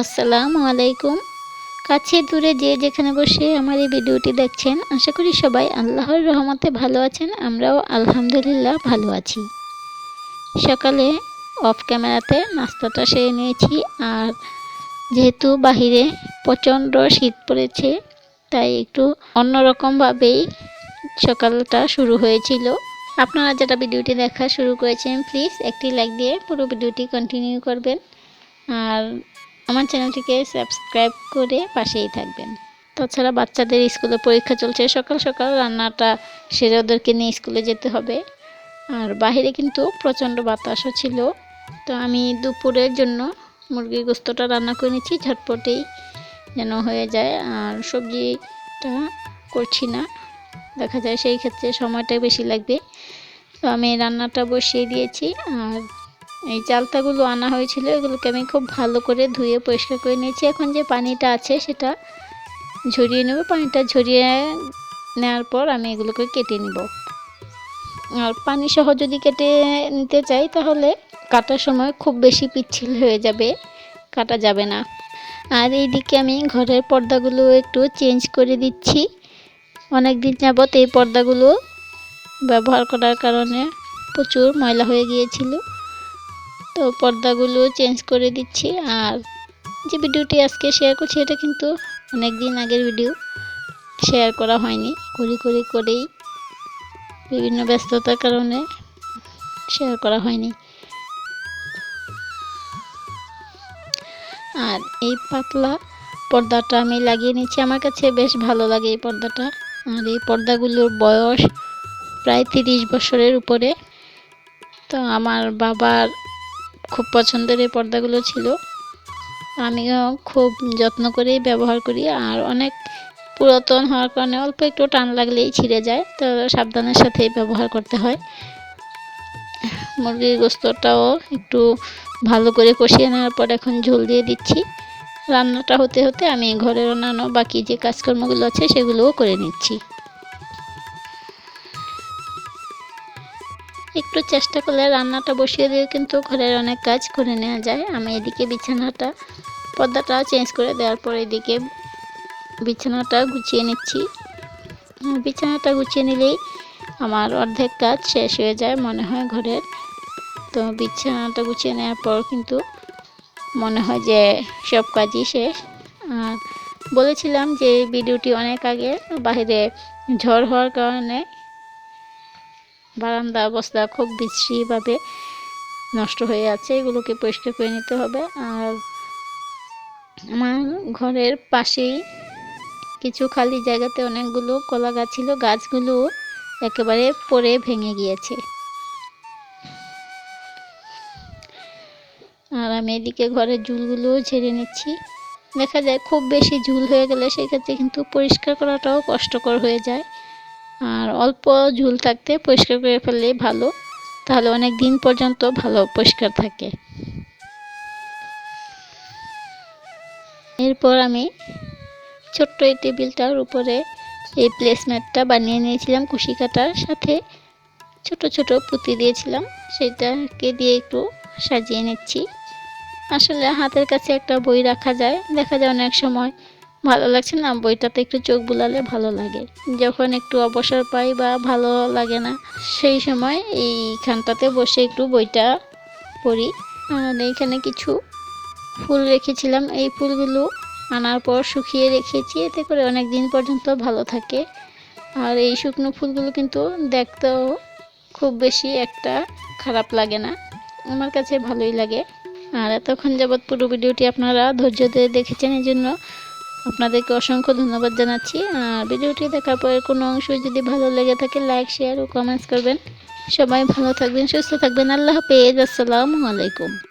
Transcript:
আসসালামু আলাইকুম। কাছে দূরে যে যেখানে বসে আমার এই ভিডিওটি দেখছেন, আশা করি সবাই আল্লাহর রহমতে ভালো আছেন, আমরাও আলহামদুলিল্লাহ ভালো আছি। সকালে অফ ক্যামেরাতে নাস্তাটা সেরে নিয়েছি, আর যেহেতু বাহিরে প্রচণ্ড শীত পড়েছে, তাই একটু অন্যরকমভাবেই সকালটা শুরু হয়েছিল। আপনারা যারা ভিডিওটি দেখা শুরু করেছেন প্লিজ একটি লাইক দিয়ে পুরো ভিডিওটি কন্টিনিউ করবেন। আর আমার চ্যানেলটিকে সাবস্ক্রাইব করে পাশেই থাকবেন। তাছাড়া বাচ্চাদের স্কুলে পরীক্ষা চলছে, সকাল সকাল রান্নাটা সেরে ওদেরকে নিয়ে স্কুলে যেতে হবে। আর বাইরে কিন্তু প্রচণ্ড বাতাসও ছিল। তো আমি দুপুরের জন্য মুরগির গোস্তটা রান্না করে নিচ্ছি, ঝটপটেই যেন হয়ে যায়। আর সবজিটা করছি না, দেখা যায় সেই ক্ষেত্রে সময়টা বেশি লাগবে। তো আমি রান্নাটা বসিয়ে দিয়েছি। আর এই চালতাগুলো আনা হয়েছিল, এগুলোকে আমি খুব ভালো করে ধুয়ে পরিষ্কার করে নিয়েছি। এখন যে পানিটা আছে সেটা ঝরিয়ে নেব। পানিটা ঝরিয়ে নেওয়ার পর আমি এগুলোকে কেটে নিব। আর পানি সহ যদি কেটে নিতে চাই, তাহলে কাটার সময় খুব বেশি পিচ্ছিল হয়ে যাবে, কাটা যাবে না। আর এইদিকে আমি ঘরের পর্দাগুলো একটু চেঞ্জ করে দিচ্ছি। অনেক দিন যাবত এই পর্দাগুলো ব্যবহার করার কারণে প্রচুর ময়লা হয়ে গিয়েছিল। তো পর্দাগুলো চেঞ্জ করে দিচ্ছি। আর যে ভিডিওটি আজকে শেয়ার করছি, এটা কিন্তু অনেক দিন আগের ভিডিও শেয়ার করা হয়নি করি করি করেই বিভিন্ন ব্যস্ততার কারণে শেয়ার করা হয়নি। আর এই পাতলা পর্দাটা আমি লাগিয়ে নিচ্ছি। আমার কাছে বেশ ভালো লাগে এই পর্দাটা। আর এই পর্দাগুলোর বয়স প্রায় তিরিশ বছরের উপরে। তো আমার বাবার খুব পছন্দের এই পর্দাগুলো ছিল। আমিও খুব যত্ন করেই ব্যবহার করি আর অনেক পুরাতন হওয়ার কারণে অল্প একটু টান লাগলেই ছিঁড়ে যায়, তো সাবধানের সাথেই ব্যবহার করতে হয়। মুরগির গোস্তটাও একটু ভালো করে কষিয়ে নেওয়ার পর এখন ঝোল দিয়ে দিচ্ছি। রান্নাটা হতে হতে আমি ঘরের অন্যান্য বাকি যে কাজকর্মগুলো আছে সেগুলোও করে নিচ্ছি। একটু চেষ্টা করলে রান্নাটা বসিয়ে দিয়ে কিন্তু ঘরের অনেক কাজ করে নেওয়া যায়। আমি এদিকে বিছানাটা পর্দাটা চেঞ্জ করে দেওয়ার পর এদিকে বিছানাটা গুছিয়ে নিচ্ছি। বিছানাটা গুছিয়ে নিলেই আমার অর্ধেক কাজ শেষ হয়ে যায় মনে হয় ঘরের। তো বিছানাটা গুছিয়ে নেওয়ার পর কিন্তু মনে হয় যে সব কাজই শেষ। আর বলেছিলাম যে ভিডিওটি অনেক আগে, বাইরে ঝড় হওয়ার কারণে বারান্দা অবস্থা খুব বিশ্রীভাবে নষ্ট হয়ে আছে, এগুলোকে পরিষ্কার করে নিতে হবে। আর আমার ঘরের পাশেই কিছু খালি জায়গাতে অনেকগুলো কলা গাছ ছিল, গাছগুলো একেবারে পড়ে ভেঙে গিয়েছে। আর আমি এদিকে ঘরের ঝুলগুলোও ঝেড়ে নিচ্ছি। দেখা যায় খুব বেশি ঝুল হয়ে গেলে সেক্ষেত্রে কিন্তু পরিষ্কার করাটাও কষ্টকর হয়ে যায়। আর অল্প ঝুল থাকতে পরিষ্কার করে ফেললেই ভালো। তাহলে অনেক দিন পর্যন্ত ভালো পরিষ্কার থাকে। এরপর আমি ছোট্ট এই টেবিলটার উপরে এই প্লেসম্যাটটা বানিয়ে নিয়েছিলাম কুশি কাটার সাথে। ছোট ছোট পুঁতি দিয়েছিলাম, সেটাকে দিয়ে একটু সাজিয়ে নিচ্ছি। আসলে হাতের কাছে একটা বই রাখা যায়, দেখা যায় অনেক সময় ভালো লাগছে না? বইটাতে একটু চোখ বুলালে ভালো লাগে। যখন একটু অবসর পাই বা ভালো লাগে না, সেই সময় এইখানটাতে বসে একটু বইটা পড়ি। আর এইখানে কিছু ফুল রেখেছিলাম। এই ফুলগুলো আনার পর শুকিয়ে রেখেছি। এতে করে অনেক দিন পর্যন্ত ভালো থাকে। আর এই শুকনো ফুলগুলো কিন্তু দেখতেও খুব বেশি একটা খারাপ লাগে না। আমার কাছে ভালোই লাগে। আর এতক্ষণ যাবৎ পুরো ভিডিওটি আপনারা ধৈর্য দিয়ে দেখেছেন এই জন্য আপনাদেরকে অসংখ্য ধন্যবাদ জানাচ্ছি। আর ভিডিওটি দেখার পরে কোনো অংশ যদি ভালো লেগে থাকে লাইক শেয়ার ও কমেন্টস করবেন। সবাই ভালো থাকবেন, সুস্থ থাকবেন। আল্লাহ হাফেজ। আসসালামু আলাইকুম।